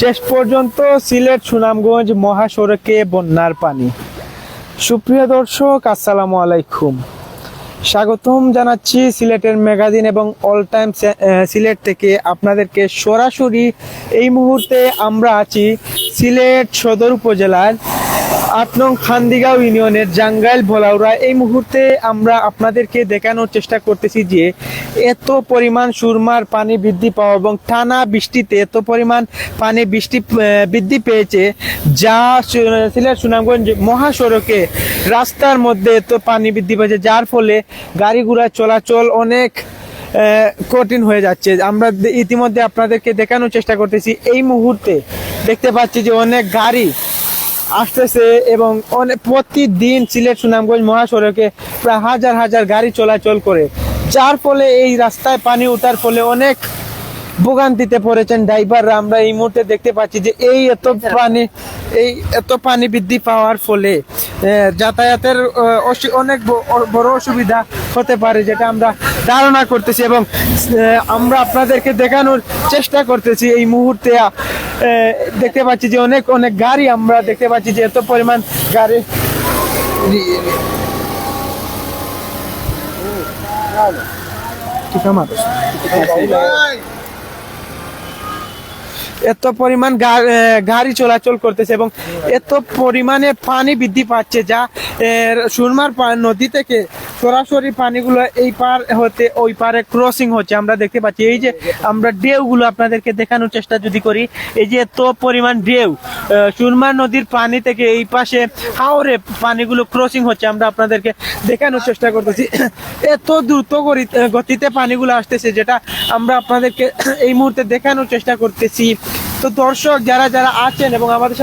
শেষ পর্যন্ত সিলেট সুনামগঞ্জ মহাসড়কে বন্যার পানি। সুপ্রিয় দর্শক, আসসালামু আলাইকুম। স্বাগতম জানাচ্ছি সিলেটের ম্যাগাজিন এবং অল টাইম সিলেট থেকে আপনাদেরকে। সরাসরি এই মুহূর্তে আমরা আছি সিলেট সদর উপজেলার আট নং খান্দিগাঁও ইউনিয়নের জাঙ্গাইল ভোলাউরা এই মুহূর্তে আমরা আপনাদেরকে দেখানোর চেষ্টা করতেছি যে এত পরিমাণ সুরমার পানি বৃদ্ধি পাওয়া এবং টানা বৃষ্টিতে এত পরিমাণ পানি বৃষ্টি বৃদ্ধি পেয়েছে, যা সিলেট সুনামগঞ্জ মহাসড়কে রাস্তার মধ্যে এত পানি বৃদ্ধি পেয়েছে, যার ফলে গাড়ি ঘোড়া চলাচল অনেক কঠিন হয়ে যাচ্ছে। আমরা ইতিমধ্যে আপনাদেরকে দেখানোর চেষ্টা করতেছি, এই মুহূর্তে দেখতে পাচ্ছি যে অনেক গাড়ি আসতেছে এবং অনেক প্রতিদিন সিলেট সুনামগঞ্জ মহাসড়কে প্রায় হাজার হাজার গাড়ি চলাচল করে। যার ফলে এই রাস্তায় পানি ওঠার ফলে অনেক ভোগান্তিতে পড়েছেন ড্রাইভাররা। আমরা এই মুহূর্তে দেখতে পাচ্ছি যে এই এত পানি, এই এত পানি বৃদ্ধি পাওয়ার ফলে যাতায়াতের অনেক বড় অসুবিধা হতে পারে যেটা আমরা ধারণা করতেছি এবং আমরা আপনাদেরকে দেখানোর চেষ্টা করতেছি এই মুহূর্তে দেখতে পাচ্ছি যে অনেক অনেক গাড়ি আমরা দেখতে পাচ্ছি যে এত পরিমাণ গাড়ি। ঠিক আমার এত পরিমাণ গাড়ি চলাচল করতেছে এবং এত পরিমাণে পানি বৃদ্ধি পাচ্ছে যা সুরমার নদী থেকে সরাসরি পানিগুলো এই পার হতে ওই পারে ক্রসিং হচ্ছে। আমরা দেখতে পাচ্ছি এই যে আমরা ঢেউগুলো আপনাদেরকে দেখানোর চেষ্টা যদি করি এই যে এত পরিমাণ ঢেউ এ, সুরমা নদীর পানি থেকে এই পাশে হাওরে পানিগুলো ক্রসিং হচ্ছে। আমরা আপনাদেরকে দেখানোর চেষ্টা করতেছি। এত দ্রুত গতিতে পানিগুলো আসতেছে যেটা আমরা আপনাদেরকে এই মুহূর্তে দেখানোর চেষ্টা করতেছি। তো দর্শক যারা যারা আছেন এবং আমাদের